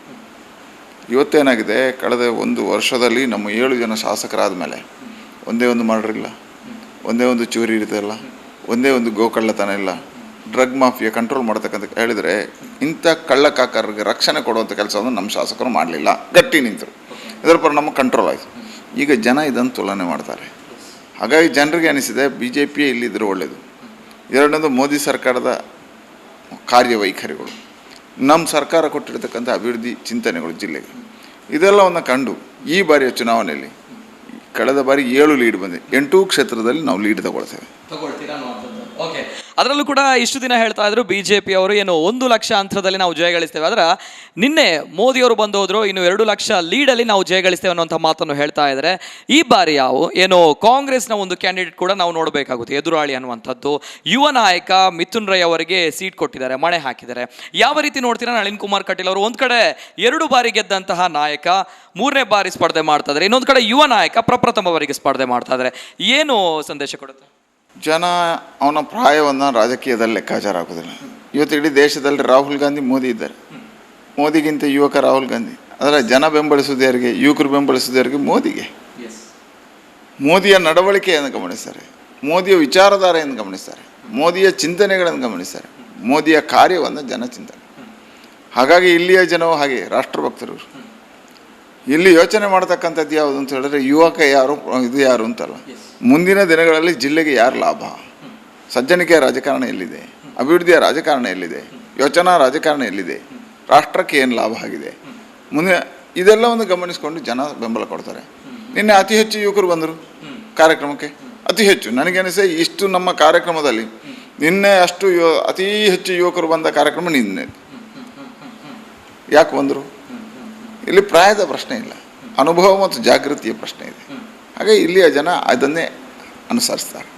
ಇವತ್ತೇನಾಗಿದೆ? ಕಳೆದ ಒಂದು ವರ್ಷದಲ್ಲಿ ನಮ್ಮ ಏಳು ಜನ ಶಾಸಕರಾದ ಮೇಲೆ ಒಂದೇ ಒಂದು ಮರ್ಡರ್ ಇಲ್ಲ. ಒಂದೇ ಒಂದು ಚೂರಿ ಇರ್ತಲ್ಲ ಒಂದೇ ಒಂದು ಗೋಕಳ್ಳತನ ಇಲ್ಲ. ಡ್ರಗ್ ಮಾಫಿಯಾ ಕಂಟ್ರೋಲ್ ಮಾಡ್ತಕ್ಕಂಥ ಹೇಳಿದರೆ ಇಂಥ ಕಳ್ಳಕಾಕರಿಗೆ ರಕ್ಷಣೆ ಕೊಡುವಂಥ ಕೆಲಸವನ್ನು ನಮ್ಮ ಶಾಸಕರು ಮಾಡಲಿಲ್ಲ. ಗಟ್ಟಿ ನಿಂತರು. ಇದರ ಪರ ನಮ್ಮ ಕಂಟ್ರೋಲ್ ಆಯಿತು. ಈಗ ಜನ ಇದನ್ನು ತುಲನೆ ಮಾಡ್ತಾರೆ. ಹಾಗಾಗಿ ಜನರಿಗೆ ಅನಿಸಿದೆ ಬಿ ಜೆ ಪಿಯೇ ಇಲ್ಲಿದ್ದರೆ ಒಳ್ಳೆಯದು ಎರಡನೇದು ಮೋದಿ ಸರ್ಕಾರದ ಕಾರ್ಯವೈಖರಿಗಳು. ನಮ್ಮ ಸರ್ಕಾರ ಕೊಟ್ಟಿರ್ತಕ್ಕಂಥ ಅಭಿವೃದ್ಧಿ ಚಿಂತನೆಗಳು ಜಿಲ್ಲೆಗೆ. ಇದೆಲ್ಲವನ್ನು ಕಂಡು ಈ ಬಾರಿಯ ಚುನಾವಣೆಯಲ್ಲಿ ಕಳೆದ ಬಾರಿ ಏಳು ಲೀಡ್ ಬಂದಿದೆ. ಎಂಟು ಕ್ಷೇತ್ರದಲ್ಲಿ ನಾವು ಲೀಡ್ ತಗೊಳ್ತೇವೆ. ಅದರಲ್ಲೂ ಕೂಡ ಇಷ್ಟು ದಿನ ಹೇಳ್ತಾ ಇದ್ರು ಬಿಜೆಪಿ ಅವರು, ಏನು ಒಂದು ಲಕ್ಷ ಅಂತರದಲ್ಲಿ ನಾವು ಜಯ ಗಳಿಸ್ತೇವೆ. ಆದ್ರೆ ನಿನ್ನೆ ಮೋದಿ ಅವರು ಬಂದು ಹೋದ್ರು, ಇನ್ನು ಎರಡು ಲಕ್ಷ ಲೀಡಲ್ಲಿ ನಾವು ಜಯ ಗಳಿಸ್ತೇವೆ ಅನ್ನುವಂಥ ಮಾತನ್ನು ಹೇಳ್ತಾ ಇದ್ದಾರೆ. ಈ ಬಾರಿ ಯಾವ, ಏನು ಕಾಂಗ್ರೆಸ್ನ ಒಂದು ಕ್ಯಾಂಡಿಡೇಟ್ ಕೂಡ ನಾವು ನೋಡಬೇಕಾಗುತ್ತೆ, ಎದುರಾಳಿ ಅನ್ನುವಂಥದ್ದು. ಯುವ ನಾಯಕ ಮಿಥುನ್ ರೈ ಅವರಿಗೆ ಸೀಟ್ ಕೊಟ್ಟಿದ್ದಾರೆ, ಮಣೆ ಹಾಕಿದ್ದಾರೆ. ಯಾವ ರೀತಿ ನೋಡ್ತೀರಾ ನಳಿನ್ ಕುಮಾರ್ ಕಟೀಲ್ ಅವರು? ಒಂದು ಕಡೆ ಎರಡು ಬಾರಿ ಗೆದ್ದಂತಹ ನಾಯಕ, ಮೂರನೇ ಬಾರಿ ಸ್ಪರ್ಧೆ ಮಾಡ್ತಾ ಇದ್ದಾರೆ. ಇನ್ನೊಂದು ಕಡೆ ಯುವ ನಾಯಕ ಪ್ರಪ್ರಥಮ ಸ್ಪರ್ಧೆ ಮಾಡ್ತಾ ಇದ್ದಾರೆ. ಏನು ಸಂದೇಶ ಕೊಡುತ್ತೆ? ಜನ ಅವನ ಪ್ರಾಯವನ್ನು ರಾಜಕೀಯದಲ್ಲಿ ಲೆಕ್ಕಾಚಾರ ಆಗೋದಿಲ್ಲ. ಇವತ್ತು ಇಡೀ ದೇಶದಲ್ಲಿ ರಾಹುಲ್ ಗಾಂಧಿ ಮೋದಿ ಇದ್ದಾರೆ. ಮೋದಿಗಿಂತ ಯುವಕ ರಾಹುಲ್ ಗಾಂಧಿ. ಅದರ ಜನ ಬೆಂಬಲಿಸೋದು ಯಾರಿಗೆ? ಯುವಕರು ಬೆಂಬಲಿಸೋದು ಯಾರಿಗೆ? ಮೋದಿಗೆ. ಮೋದಿಯ ನಡವಳಿಕೆಯನ್ನು ಗಮನಿಸ್ತಾರೆ. ಮೋದಿಯ ವಿಚಾರಧಾರೆಯನ್ನು ಗಮನಿಸ್ತಾರೆ. ಮೋದಿಯ ಚಿಂತನೆಗಳನ್ನು ಗಮನಿಸ್ತಾರೆ. ಮೋದಿಯ ಕಾರ್ಯವನ್ನು ಜನ ಚಿಂತನೆ ಹಾಗಾಗಿ ಇಲ್ಲಿಯ ಜನವು ಹಾಗೆ ರಾಷ್ಟ್ರಭಕ್ತರು. ಇಲ್ಲಿ ಯೋಚನೆ ಮಾಡ್ತಕ್ಕಂಥದ್ದು ಯಾವುದು ಅಂತ ಹೇಳಿದ್ರೆ ಯುವಕ ಯಾರು ಇದು ಯಾರು ಅಂತಲ್ಲ. ಮುಂದಿನ ದಿನಗಳಲ್ಲಿ ಜಿಲ್ಲೆಗೆ ಯಾರು ಲಾಭ? ಸಜ್ಜನಿಕೆಯ ರಾಜಕಾರಣ ಎಲ್ಲಿದೆ? ಅಭಿವೃದ್ಧಿಯ ರಾಜಕಾರಣ ಎಲ್ಲಿದೆ? ಯೋಚನಾ ರಾಜಕಾರಣ ಎಲ್ಲಿದೆ? ರಾಷ್ಟ್ರಕ್ಕೆ ಏನು ಲಾಭ ಆಗಿದೆ? ಮುಂದೆ ಇದೆಲ್ಲವನ್ನು ಗಮನಿಸಿಕೊಂಡು ಜನ ಬೆಂಬಲ ಕೊಡ್ತಾರೆ. ನಿನ್ನೆ ಅತಿ ಹೆಚ್ಚು ಯುವಕರು ಬಂದರು ಕಾರ್ಯಕ್ರಮಕ್ಕೆ. ಅತಿ ಹೆಚ್ಚು. ನನಗನಿಸೆ ಇಷ್ಟು ನಮ್ಮ ಕಾರ್ಯಕ್ರಮದಲ್ಲಿ ನಿನ್ನೆ ಅಷ್ಟು ಯುವ ಅತಿ ಹೆಚ್ಚು ಯುವಕರು ಬಂದ ಕಾರ್ಯಕ್ರಮ ನಿನ್ನೆ. ಯಾಕೆ ಬಂದರು? ಇಲ್ಲಿ ಪ್ರಾಯದ ಪ್ರಶ್ನೆ ಇಲ್ಲ. ಅನುಭವ ಮತ್ತು ಜಾಗೃತಿಯ ಪ್ರಶ್ನೆ ಇದೆ. ಹಾಗೆ ಇಲ್ಲಿಯ ಜನ ಅದನ್ನೇ ಅನುಸರಿಸ್ತಾರೆ.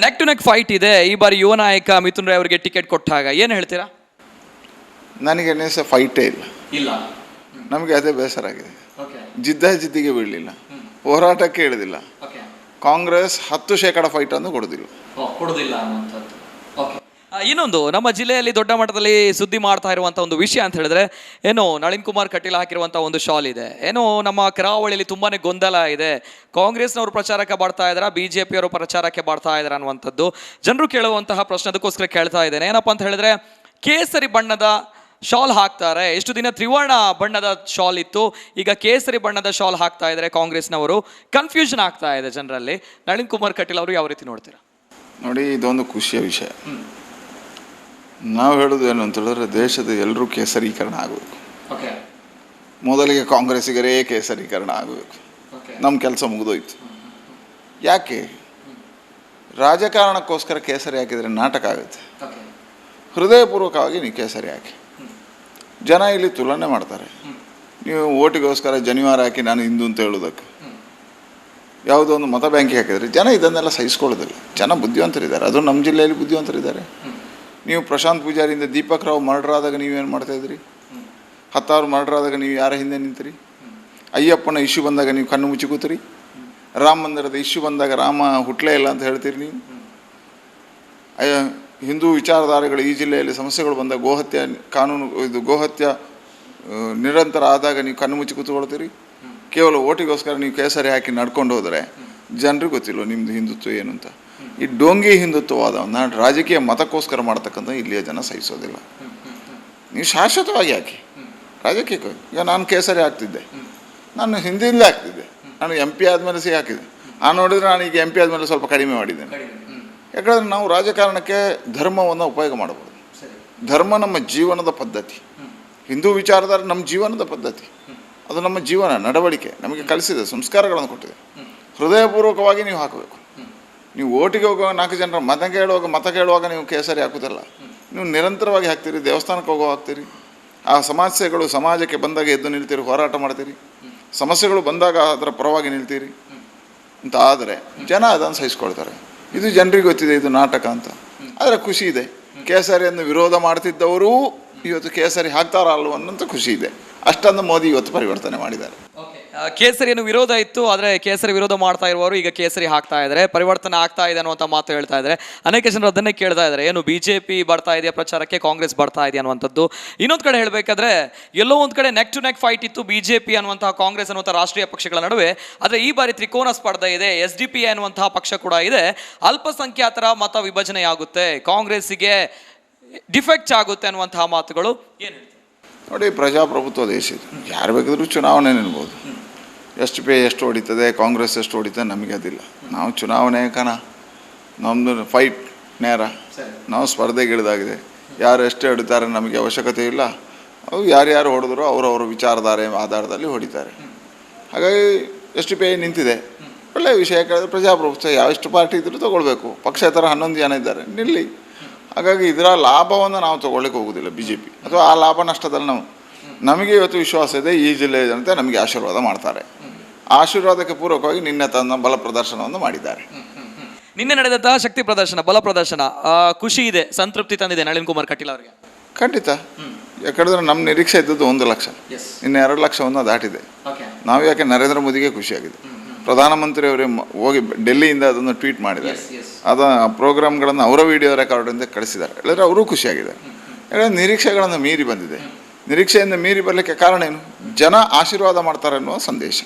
ನೆಕ್ ಟು ನೆಕ್ ಫೈಟ್ ಇದೆ. ಈ ಬಾರಿ ಯುವ ನಾಯಕ ಮಿಥುನ್ ರೈ ಅವರಿಗೆ ಟಿಕೆಟ್ ಕೊಟ್ಟಾಗ ಏನು ಹೇಳ್ತೀರಾ? ನನಗೆ ಅನಿಸ ಫೈಟೇ ಇಲ್ಲ. ಇಲ್ಲ. ನಮಗೆ ಅದೇ ಬೇಸರ ಆಗಿದೆ. ಜಿದ್ದ ಜಿದ್ದಿಗೆ ಬೀಳಲಿಲ್ಲ. ಹೋರಾಟಕ್ಕೆ ಇಳಿದಿಲ್ಲ. ಕಾಂಗ್ರೆಸ್ ಹತ್ತು ಶೇಕಡ ಫೈಟನ್ನು ಕೊಡೋದಿಲ್ಲ. ಕೊಡುದಿಲ್ಲ ಅನ್ನುವಂಥದ್ದು. ಇನ್ನೊಂದು ನಮ್ಮ ಜಿಲ್ಲೆಯಲ್ಲಿ ದೊಡ್ಡ ಮಟ್ಟದಲ್ಲಿ ಸುದ್ದಿ ಮಾಡ್ತಾ ಇರುವಂಥ ಒಂದು ವಿಷಯ ಅಂತ ಹೇಳಿದ್ರೆ ಏನು ನಳಿನ್ ಕುಮಾರ್ ಕಟೀಲ್ ಹಾಕಿರುವಂಥ ಒಂದು ಶಾಲ್ ಇದೆ. ಏನು ನಮ್ಮ ಕರಾವಳಿಯಲ್ಲಿ ತುಂಬಾನೇ ಗೊಂದಲ ಇದೆ. ಕಾಂಗ್ರೆಸ್ನವರು ಪ್ರಚಾರಕ್ಕೆ ಬಾಡ್ತಾ ಇದ್ದಾರಾ ಬಿ ಜೆ ಪಿಯವರು ಪ್ರಚಾರಕ್ಕೆ ಬಾಡ್ತಾ ಇದ್ದಾರಾ ಅನ್ನುವಂಥದ್ದು ಜನರು ಕೇಳುವಂತಹ ಪ್ರಶ್ನೆ ಅದಕ್ಕೋಸ್ಕರ ಕೇಳ್ತಾ ಇದ್ದೇನೆ. ಏನಪ್ಪ ಅಂತ ಹೇಳಿದ್ರೆ ಕೇಸರಿ ಬಣ್ಣದ ಶಾಲ್ ಹಾಕ್ತಾರೆ. ಎಷ್ಟು ದಿನ ತ್ರಿವರ್ಣ ಬಣ್ಣದ ಶಾಲ್ ಇತ್ತು. ಈಗ ಕೇಸರಿ ಬಣ್ಣದ ಶಾಲ್ ಹಾಕ್ತಾ ಇದ್ದಾರೆ ಕಾಂಗ್ರೆಸ್ನವರು. ಕನ್ಫ್ಯೂಷನ್ ಆಗ್ತಾ ಇದೆ ಜನರಲ್ಲಿ. ನಳಿನ್ ಕುಮಾರ್ ಕಟೀಲ್ ಅವರು ಯಾವ ರೀತಿ ನೋಡ್ತೀರಾ? ನೋಡಿ ಇದೊಂದು ಖುಷಿಯ ವಿಷಯ. ನಾವು ಹೇಳೋದು ಏನು ಅಂತ ಹೇಳಿದ್ರೆ ದೇಶದ ಎಲ್ಲರೂ ಕೇಸರೀಕರಣ ಆಗಬೇಕು. ಓಕೆ ಮೊದಲಿಗೆ ಕಾಂಗ್ರೆಸ್ಸಿಗರೇ ಕೇಸರೀಕರಣ ಆಗಬೇಕು. ನಮ್ಮ ಕೆಲಸ ಮುಗಿದೋಯ್ತು. ಯಾಕೆ? ರಾಜಕಾರಣಕ್ಕೋಸ್ಕರ ಕೇಸರಿ ಹಾಕಿದರೆ ನಾಟಕ ಆಗುತ್ತೆ. ಹೃದಯಪೂರ್ವಕವಾಗಿ ನೀವು ಕೇಸರಿ ಹಾಕಿ. ಜನ ಇಲ್ಲಿ ತುಲನೆ ಮಾಡ್ತಾರೆ. ನೀವು ಓಟಿಗೋಸ್ಕರ ಜನಿವಾರ ಹಾಕಿ ನಾನು ಹಿಂದೂ ಅಂತ ಹೇಳೋದಕ್ಕೆ. ಯಾವುದೋ ಒಂದು ಮತ ಬ್ಯಾಂಕಿಗೆ ಹಾಕಿದರೆ ಜನ ಇದನ್ನೆಲ್ಲ ಸಹಿಸ್ಕೊಳ್ಳೋದಿಲ್ಲ. ಜನ ಬುದ್ಧಿವಂತರಿದ್ದಾರೆ. ಅದು ನಮ್ಮ ಜಿಲ್ಲೆಯಲ್ಲಿ ಬುದ್ಧಿವಂತರಿದ್ದಾರೆ. ನೀವು ಪ್ರಶಾಂತ್ ಪೂಜಾರಿಯಿಂದ ದೀಪಕ್ ರಾವ್ ಮರ್ಡರ್ ಆದಾಗ ನೀವೇನು ಮಾಡ್ತಾಯಿದ್ರಿ ಹತ್ತಾರು ಮರ್ಡರ್ ಆದಾಗ ನೀವು ಯಾರ ಹಿಂದೆ ನಿಂತಿರಿ? ಅಯ್ಯಪ್ಪನ ಇಶ್ಯೂ ಬಂದಾಗ ನೀವು ಕಣ್ಣು ಮುಚ್ಚಿ ಕೂತಿರಿ? ರಾಮ ಮಂದಿರದ ಇಶ್ಯೂ ಬಂದಾಗ ರಾಮ ಹುಟ್ಲೇ ಇಲ್ಲ ಅಂತ ಹೇಳ್ತೀರಿ ನೀವು? ಅಯ್ಯ ಹಿಂದೂ ವಿಚಾರಧಾರೆಗಳು ಈ ಜಿಲ್ಲೆಯಲ್ಲಿ ಸಮಸ್ಯೆಗಳು ಬಂದಾಗ ಗೋಹತ್ಯ ಕಾನೂನು ಇದು ಗೋಹತ್ಯೆ ನಿರಂತರ ಆದಾಗ ನೀವು ಕಣ್ಣು ಮುಚ್ಚಿ ಕೂತ್ಕೊಳ್ತೀರಿ? ಕೇವಲ ಓಟಿಗೋಸ್ಕರ ನೀವು ಕೇಸರಿ ಹಾಕಿ ನಡ್ಕೊಂಡು ಹೋದರೆ ಜನರಿಗೆ ಗೊತ್ತಿಲ್ಲ ನಿಮ್ಮದು ಹಿಂದುತ್ವ ಏನು ಅಂತ? ಈ ಡೋಂಗಿ ಹಿಂದುತ್ವವಾದವನ್ನು ರಾಜಕೀಯ ಮತಕ್ಕೋಸ್ಕರ ಮಾಡ್ತಕ್ಕಂಥ ಇಲ್ಲಿಯ ಜನ ಸಹಿಸೋದಿಲ್ಲ. ನೀವು ಶಾಶ್ವತವಾಗಿ ಹಾಕಿ. ರಾಜಕೀಯಕ್ಕೆ ಈಗ ನಾನು ಕೇಸರಿ ಹಾಕ್ತಿದ್ದೆ. ನಾನು ಹಿಂದಿಲ್ಲೇ ಹಾಕ್ತಿದ್ದೆ. ನಾನು ಎಂ ಪಿ ಆದಮೇಲೆ ಸಿ ಹಾಕಿದ್ದೆ. ಆ ನೋಡಿದರೆ ನಾನು ಈಗ ಎಂ ಪಿ ಆದಮೇಲೆ ಸ್ವಲ್ಪ ಕಡಿಮೆ ಮಾಡಿದ್ದೇನೆ. ಯಾಕಂದರೆ ನಾವು ರಾಜಕಾರಣಕ್ಕೆ ಧರ್ಮವನ್ನು ಉಪಯೋಗ ಮಾಡಬಹುದು ಧರ್ಮ ನಮ್ಮ ಜೀವನದ ಪದ್ಧತಿ. ಹಿಂದೂ ವಿಚಾರಧಾರೆ ನಮ್ಮ ಜೀವನದ ಪದ್ಧತಿ. ಅದು ನಮ್ಮ ಜೀವನ ನಡವಳಿಕೆ. ನಮಗೆ ಕಲಿಸಿದೆ ಸಂಸ್ಕಾರಗಳನ್ನು ಕೊಟ್ಟಿದೆ. ಹೃದಯಪೂರ್ವಕವಾಗಿ ನೀವು ಹಾಕಬೇಕು. ನೀವು ಓಟಿಗೆ ಹೋಗುವಾಗ ನಾಲ್ಕು ಜನರ ಮತ ಕೇಳುವಾಗ ಮತ ಕೇಳುವಾಗ ನೀವು ಕೇಸರಿ ಹಾಕುವುದಿಲ್ಲ ನೀವು ನಿರಂತರವಾಗಿ ಹಾಕ್ತೀರಿ, ದೇವಸ್ಥಾನಕ್ಕೆ ಹೋಗೋ ಹಾಕ್ತೀರಿ. ಆ ಸಮಸ್ಯೆಗಳು ಸಮಾಜಕ್ಕೆ ಬಂದಾಗ ಎದ್ದು ನಿಲ್ತೀರಿ, ಹೋರಾಟ ಮಾಡ್ತೀರಿ. ಸಮಸ್ಯೆಗಳು ಬಂದಾಗ ಅದರ ಪರವಾಗಿ ನಿಲ್ತೀರಿ. ಅಂತ ಆದರೆ ಜನ ಅದನ್ನು ಸಹಿಸ್ಕೊಳ್ತಾರೆ. ಇದು ಜನರಿಗೆ ಗೊತ್ತಿದೆ, ಇದು ನಾಟಕ ಅಂತ. ಆದರೆ ಖುಷಿ ಇದೆ. ಕೇಸರಿಯನ್ನು ವಿರೋಧ ಮಾಡ್ತಿದ್ದವರೂ ಇವತ್ತು ಕೇಸರಿ ಹಾಕ್ತಾರಲ್ವ ಅನ್ನೋಂಥ ಖುಷಿ ಇದೆ. ಅಷ್ಟನ್ನು ಮೋದಿ ಇವತ್ತು ಪರಿವರ್ತನೆ ಮಾಡಿದ್ದಾರೆ. ಕೇಸರಿಯನ್ನು ವಿರೋಧ ಇತ್ತು, ಆದರೆ ಕೇಸರಿ ವಿರೋಧ ಮಾಡ್ತಾ ಇರುವವರು ಈಗ ಕೇಸರಿ ಹಾಕ್ತಾ ಇದ್ದಾರೆ, ಪರಿವರ್ತನೆ ಆಗ್ತಾ ಇದೆ ಅನ್ನುವಂಥ ಮಾತು ಹೇಳ್ತಾ ಇದ್ದಾರೆ. ಅನೇಕ ಜನರು ಅದನ್ನೇ ಕೇಳ್ತಾ ಇದ್ದಾರೆ, ಏನು ಬಿ ಜೆ ಪಿ ಬರ್ತಾ ಇದೆಯಾ ಪ್ರಚಾರಕ್ಕೆ, ಕಾಂಗ್ರೆಸ್ ಬರ್ತಾ ಇದೆಯಾ ಅನ್ನುವಂಥದ್ದು. ಇನ್ನೊಂದು ಕಡೆ ಹೇಳಬೇಕಾದ್ರೆ, ಎಲ್ಲೋ ಒಂದು ಕಡೆ ನೆಕ್ ಟು ನೆಕ್ ಫೈಟ್ ಇತ್ತು ಬಿ ಜೆ ಪಿ ಅನ್ನುವಂತಹ ಕಾಂಗ್ರೆಸ್ ಅನ್ನುವಂಥ ರಾಷ್ಟ್ರೀಯ ಪಕ್ಷಗಳ ನಡುವೆ. ಆದರೆ ಈ ಬಾರಿ ತ್ರಿಕೋನ ಸ್ಪರ್ಧೆ ಇದೆ ಎಸ್ ಡಿ ಪಿ ಅನ್ನುವಂತಹ ಪಕ್ಷ ಕೂಡ ಇದೆ. ಅಲ್ಪಸಂಖ್ಯಾತರ ಮತ ವಿಭಜನೆಯಾಗುತ್ತೆ, ಕಾಂಗ್ರೆಸ್ಸಿಗೆ ಡಿಫೆಕ್ಟ್ ಆಗುತ್ತೆ ಅನ್ನುವಂತಹ ಮಾತುಗಳು ಏನು ನೋಡಿ, ಪ್ರಜಾಪ್ರಭುತ್ವ ದೇಶ ಇದು. ಯಾರು ಬೇಕಾದರೂ ಚುನಾವಣೆ ನಿಲ್ಬೋದು. ಎಷ್ಟು ಪೇ ಎಷ್ಟು ಹೊಡಿತದೆ ಕಾಂಗ್ರೆಸ್ ಎಷ್ಟು ಹೊಡಿತದೆ ನಮಗೆ ಅದಿಲ್ಲ. ನಾವು ಚುನಾವಣೆ ಕಣ ನಮ್ಮದು ಫೈಟ್ ನೇರ. ನಾವು ಸ್ಪರ್ಧೆಗಿಳಿದಾಗಿದೆ. ಯಾರು ಎಷ್ಟು ಹೊಡಿತಾರೆ ನಮಗೆ ಅವಶ್ಯಕತೆ ಇಲ್ಲ. ಅವು ಯಾರ್ಯಾರು ಹೊಡೆದ್ರು ಅವರವರ ವಿಚಾರಧಾರೆ ಆಧಾರದಲ್ಲಿ ಹೊಡಿತಾರೆ. ಹಾಗಾಗಿ ಎಷ್ಟು ಪೇ ನಿಂತಿದೆ. ಒಳ್ಳೆಯ ವಿಷಯ ಕೇಳಿದ್ರೆ ಪ್ರಜಾಪ್ರಭುತ್ವ ಯಾವ ಎಷ್ಟು ಪಾರ್ಟಿ ಇದ್ದರೂ ತೊಗೊಳ್ಬೇಕು. ಪಕ್ಷೇತರ ಹನ್ನೊಂದು ಜನ ಇದ್ದಾರೆ ನಿಲ್ಲಿ. ಹಾಗಾಗಿ ಇದರ ಲಾಭವನ್ನು ನಾವು ತೊಗೊಳ್ಳಿಕ್ಕೆ ಹೋಗೋದಿಲ್ಲ ಬಿ ಜೆ ಪಿ ಅಥವಾ ಆ ಲಾಭ ನಷ್ಟದಲ್ಲಿ ನಾವು ನಮಗೆ ಇವತ್ತು ವಿಶ್ವಾಸ ಇದೆ ಈ ಜಿಲ್ಲೆಯ ಜನತೆ ನಮಗೆ ಆಶೀರ್ವಾದ ಮಾಡ್ತಾರೆ. ಆಶೀರ್ವಾದಕ್ಕೆ ಪೂರಕವಾಗಿ ನಿನ್ನೆ ತನ್ನ ಬಲ ಪ್ರದರ್ಶನವನ್ನು ಮಾಡಿದ್ದಾರೆ. ನಿನ್ನೆ ನಡೆದಂತಹ ಶಕ್ತಿ ಪ್ರದರ್ಶನ ಬಲ ಪ್ರದರ್ಶನ ಆ, ಖುಷಿ ಇದೆ ಸಂತೃಪ್ತಿ ತಂದಿದೆ ನಳಿನ್ ಕುಮಾರ್ ಕಟೀಲ್ ಅವರಿಗೆ? ಖಂಡಿತ. ಯಾಕಂದ್ರೆ ನಮ್ಮ ನಿರೀಕ್ಷೆ ಇದ್ದದ್ದು ಒಂದು ಲಕ್ಷ. ಇನ್ನು ಎರಡು ಲಕ್ಷವನ್ನು ದಾಟಿದೆ. ನಾವು ಯಾಕೆ ನರೇಂದ್ರ ಮೋದಿಗೆ ಖುಷಿಯಾಗಿದೆ ಪ್ರಧಾನಮಂತ್ರಿಯವರೇ ಮ- ಹೋಗಿ ಡೆಲ್ಲಿಯಿಂದ ಅದನ್ನು ಟ್ವೀಟ್ ಮಾಡಿದ್ದಾರೆ. ಅದ ಪ್ರೋಗ್ರಾಮ್ಗಳನ್ನು ಅವರ ವಿಡಿಯೋ ರೆಕಾರ್ಡಿಂದ ಕಳಿಸಿದ್ದಾರೆ. ಹೇಳಿದ್ರೆ ಅವರೂ ಖುಷಿಯಾಗಿದ್ದಾರೆ. ಯಾಕಂದ್ರೆ ನಿರೀಕ್ಷೆಗಳನ್ನು ಮೀರಿ ಬಂದಿದೆ. ನಿರೀಕ್ಷೆಯಿಂದ ಮೀರಿ ಬರಲಿಕ್ಕೆ ಕಾರಣ ಏನು? ಜನ ಆಶೀರ್ವಾದ ಮಾಡ್ತಾರೆ ಅನ್ನುವ ಸಂದೇಶ.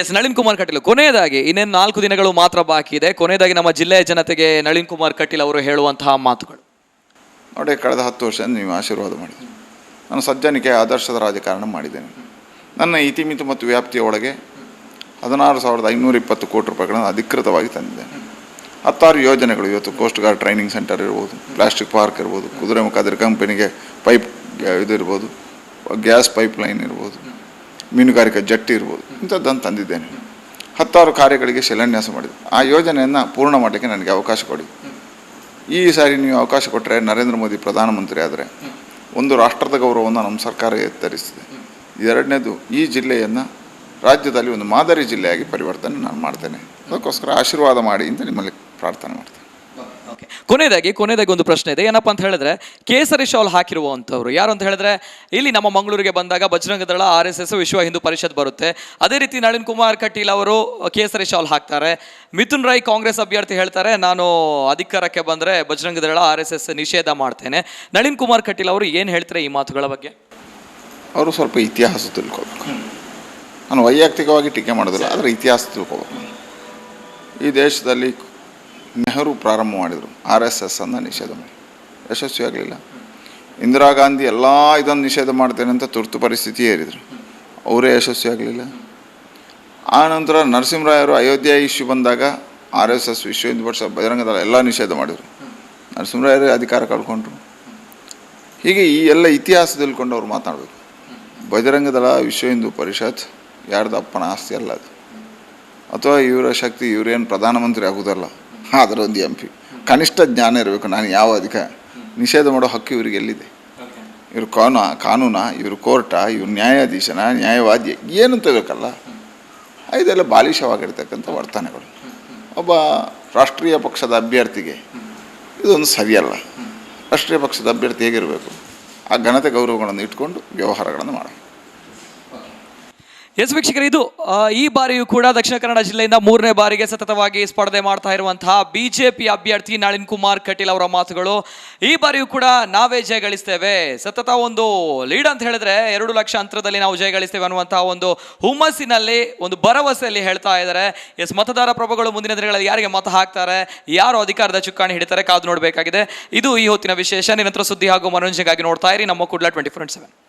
ಎಸ್ ನಳಿನ್ ಕುಮಾರ್ ಕಟೀಲ್ ಕೊನೆಯದಾಗಿ ಇನ್ನೇನು ನಾಲ್ಕು ದಿನಗಳು ಮಾತ್ರ ಬಾಕಿ ಇದೆ. ಕೊನೆಯದಾಗಿ ನಮ್ಮ ಜಿಲ್ಲೆಯ ಜನತೆಗೆ ನಳಿನ್ ಕುಮಾರ್ ಕಟೀಲ್ ಅವರು ಹೇಳುವಂತಹ ಮಾತುಗಳು. ನೋಡಿ ಕಳೆದ ಹತ್ತು ವರ್ಷ ನೀವು ಆಶೀರ್ವಾದ ಮಾಡಿದೆ ನಾನು ಸಜ್ಜನಿಕೆ ಆದರ್ಶದ ರಾಜಕಾರಣ ಮಾಡಿದ್ದೇನೆ. ನನ್ನ ಇತಿಮಿತಿ ಮತ್ತು ವ್ಯಾಪ್ತಿಯ ಒಳಗೆ ಹದಿನಾರು ಸಾವಿರದ ಐನೂರ ಇಪ್ಪತ್ತು ಕೋಟಿ ರೂಪಾಯಿಗಳನ್ನು ಅಧಿಕೃತವಾಗಿ ತಂದಿದ್ದೇನೆ. ಹತ್ತಾರು ಯೋಜನೆಗಳು ಇವತ್ತು ಕೋಸ್ಟ್ ಗಾರ್ಡ್ ಟ್ರೈನಿಂಗ್ ಸೆಂಟರ್ ಇರ್ಬೋದು ಪ್ಲಾಸ್ಟಿಕ್ ಪಾರ್ಕ್ ಇರ್ಬೋದು ಕುದುರೆ ಮುಖಾದ್ರಿ ಕಂಪನಿಗೆ ಪೈಪ್ ಇದು ಇರ್ಬೋದು ಗ್ಯಾಸ್ ಪೈಪ್ ಲೈನ್ ಇರ್ಬೋದು. ಮೀನುಗಾರಿಕಾ ಜಟ್ಟಿ ಇರ್ಬೋದು. ಇಂಥದ್ದನ್ನು ತಂದಿದ್ದೇನೆ. ಹತ್ತಾರು ಕಾರ್ಯಗಳಿಗೆ ಶಿಲಾನ್ಯಾಸ ಮಾಡಿದೆ. ಆ ಯೋಜನೆಯನ್ನು ಪೂರ್ಣ ಮಾಡಲಿಕ್ಕೆ ನನಗೆ ಅವಕಾಶ ಕೊಡಿ. ಈ ಸಾರಿ ನೀವು ಅವಕಾಶ ಕೊಟ್ಟರೆ ನರೇಂದ್ರ ಮೋದಿ ಪ್ರಧಾನಮಂತ್ರಿ ಆದರೆ ಒಂದು ರಾಷ್ಟ್ರದ ಗೌರವವನ್ನು ನಮ್ಮ ಸರ್ಕಾರ ಎತ್ತರಿಸಿದೆ ಎರಡನೇದು ಈ ಜಿಲ್ಲೆಯನ್ನು ರಾಜ್ಯದಲ್ಲಿ ಒಂದು ಮಾದರಿ ಜಿಲ್ಲೆಯಾಗಿ ಪರಿವರ್ತನೆ ನಾನು ಮಾಡ್ತೇನೆ. ಅದಕ್ಕೋಸ್ಕರ ಆಶೀರ್ವಾದ ಮಾಡಿ ಅಂತ ನಿಮ್ಮಲ್ಲಿ ಪ್ರಾರ್ಥನೆ ಮಾಡ್ತೇನೆ. ಕೊನೆಯದಾಗಿ ಕೊನೆಯದಾಗಿ ಒಂದು ಪ್ರಶ್ನೆ ಇದೆ. ಏನಪ್ಪ ಅಂತ ಹೇಳಿದ್ರೆ ಕೇಸರಿ ಶಾಲ್ ಹಾಕಿರುವಂಥವ್ರು ಯಾರು ಅಂತ ಹೇಳಿದ್ರೆ ಇಲ್ಲಿ ನಮ್ಮ ಮಂಗಳೂರಿಗೆ ಬಂದಾಗ Bajrang Dal R S S Vishwa Hindu ಪರಿಷತ್ ಬರುತ್ತೆ. ಅದೇ ರೀತಿ ನಳಿನ್ ಕುಮಾರ್ ಕಟೀಲ್ ಅವರು ಕೇಸರಿ ಶಾಲ್ ಹಾಕ್ತಾರೆ. ಮಿಥುನ್ ರಾಯ್ ಕಾಂಗ್ರೆಸ್ ಅಭ್ಯರ್ಥಿ ಹೇಳ್ತಾರೆ ನಾನು ಅಧಿಕಾರಕ್ಕೆ ಬಂದರೆ ಬಜರಂಗದಳ ಆರ್ ಎಸ್ ಎಸ್ ನಿಷೇಧ ಮಾಡ್ತೇನೆ. ನಳಿನ್ ಕುಮಾರ್ ಕಟೀಲ್ ಅವರು ಏನು ಹೇಳ್ತಾರೆ ಈ ಮಾತುಗಳ ಬಗ್ಗೆ? ಅವರು ಸ್ವಲ್ಪ ಇತಿಹಾಸ ತಿಳ್ಕೊಬೇಕು. ನಾನು ವೈಯಕ್ತಿಕವಾಗಿ ಟೀಕೆ ಮಾಡೋದಿಲ್ಲ ಆದರೆ ಇತಿಹಾಸ ತಿಳ್ಕೊಬೇಕು. ಈ ದೇಶದಲ್ಲಿ ನೆಹರು ಪ್ರಾರಂಭ ಮಾಡಿದರು, ಆರ್ ಎಸ್ ಎಸ್ ಅನ್ನು ನಿಷೇಧ ಮಾಡಿ. ಯಶಸ್ವಿಯಾಗಲಿಲ್ಲ ಇಂದಿರಾ ಗಾಂಧಿ ಎಲ್ಲ ಇದನ್ನು ನಿಷೇಧ ಮಾಡ್ತೇನೆ ಅಂತ ತುರ್ತು ಪರಿಸ್ಥಿತಿ ಏರಿದರು ಅವರೇ ಯಶಸ್ವಿಯಾಗಲಿಲ್ಲ ಆ ನಂತರ ನರಸಿಂಹರಾಯರು ಅಯೋಧ್ಯೆ ಇಶ್ಯೂ ಬಂದಾಗ R S S Vishwa Hindu Parishad ಬಹಿರಂಗದಲ್ಲಿ ಎಲ್ಲ ನಿಷೇಧ ಮಾಡಿದರು. ನರಸಿಂಹರಾಯರೇ ಅಧಿಕಾರ ಕಳ್ಕೊಂಡ್ರು. ಹೀಗೆ ಈ ಎಲ್ಲ ಇತಿಹಾಸ ತಿಳ್ಕೊಂಡು ಅವ್ರು ಮಾತನಾಡಬೇಕು ಬಹಿರಂಗದಳ ವಿಶ್ವ ಹಿಂದೂ ಪರಿಷತ್ ಯಾರ್ದು ಅಪ್ಪನ ಆಸ್ತಿ ಅಲ್ಲ ಅದು. ಅಥವಾ ಇವರ ಶಕ್ತಿ ಇವರೇನು ಪ್ರಧಾನಮಂತ್ರಿ ಆಗೋದಲ್ಲ. ಅದರ ಒಂದು ಎಂ ಪಿ ಕನಿಷ್ಠ ಜ್ಞಾನ ಇರಬೇಕು. ನಾನು ಯಾವ ಅಧಿಕ ನಿಷೇಧ ಮಾಡೋ ಹಕ್ಕು ಇವರಿಗೆ ಎಲ್ಲಿದೆ? ಇವರು ಕಾನೂನ ಕಾನೂನ ಇವರು ಕೋರ್ಟಾ ಇವರು ನ್ಯಾಯಾಧೀಶನ ನ್ಯಾಯವಾದಿ ಏನು ಬೇಕಲ್ಲ ಇದೆಲ್ಲ ಬಾಲಿಷವಾಗಿರ್ತಕ್ಕಂಥ ವರ್ತನೆಗಳು. ಒಬ್ಬ ರಾಷ್ಟ್ರೀಯ ಪಕ್ಷದ ಅಭ್ಯರ್ಥಿಗೆ ಇದೊಂದು ಸರಿಯಲ್ಲ. ರಾಷ್ಟ್ರೀಯ ಪಕ್ಷದ ಅಭ್ಯರ್ಥಿ ಹೇಗಿರಬೇಕು? ಆ ಘನತೆ ಗೌರವಗಳನ್ನು ಇಟ್ಕೊಂಡು ವ್ಯವಹಾರಗಳನ್ನು ಮಾಡಬೇಕು ಎಸ್ ವೀಕ್ಷಕರು, ಇದು ಈ ಬಾರಿಯೂ ಕೂಡ ದಕ್ಷಿಣ ಕನ್ನಡ ಜಿಲ್ಲೆಯಿಂದ ಮೂರನೇ ಬಾರಿಗೆ ಸತತವಾಗಿ ಸ್ಪರ್ಧೆ ಮಾಡ್ತಾ ಇರುವಂತಹ ಬಿಜೆಪಿ ಅಭ್ಯರ್ಥಿ ನಳಿನ್ ಕುಮಾರ್ ಕಟೀಲ್ ಅವರ ಮಾತುಗಳು. ಈ ಬಾರಿಯೂ ಕೂಡ ನಾವೇ ಜಯ ಗಳಿಸ್ತೇವೆ. ಸತತ ಒಂದು ಲೀಡ್ ಅಂತ ಹೇಳಿದ್ರೆ ಎರಡು ಲಕ್ಷ ಅಂತರದಲ್ಲಿ ನಾವು ಜಯ ಗಳಿಸ್ತೇವೆ ಅನ್ನುವಂತಹ ಒಂದು ಹುಮ್ಮಸ್ಸಿನಲ್ಲಿ, ಒಂದು ಭರವಸೆಯಲ್ಲಿ ಹೇಳ್ತಾ ಇದ್ದಾರೆ. ಎಸ್, ಮತದಾರ ಪ್ರಭುಗಳು ಮುಂದಿನ ದಿನಗಳಲ್ಲಿ ಯಾರಿಗೆ ಮತ ಹಾಕ್ತಾರೆ, ಯಾರು ಅಧಿಕಾರದ ಚುಕ್ಕಾಣಿ ಹಿಡಿತಾರೆ ಕಾದು ನೋಡಬೇಕಾಗಿದೆ. ಇದು ಈ ಹೊತ್ತಿನ ವಿಶೇಷ, ನಿರಂತರ ಸುದ್ದಿ ಹಾಗೂ ಮನೋರಂಜನೆಗಾಗಿ ನೋಡ್ತಾ ಇರಿ. ನಮ್ಮ ಕೂಡಲ ಟ್ವೆಂಟಿ ಫೋರ್ ಸೆವೆನ್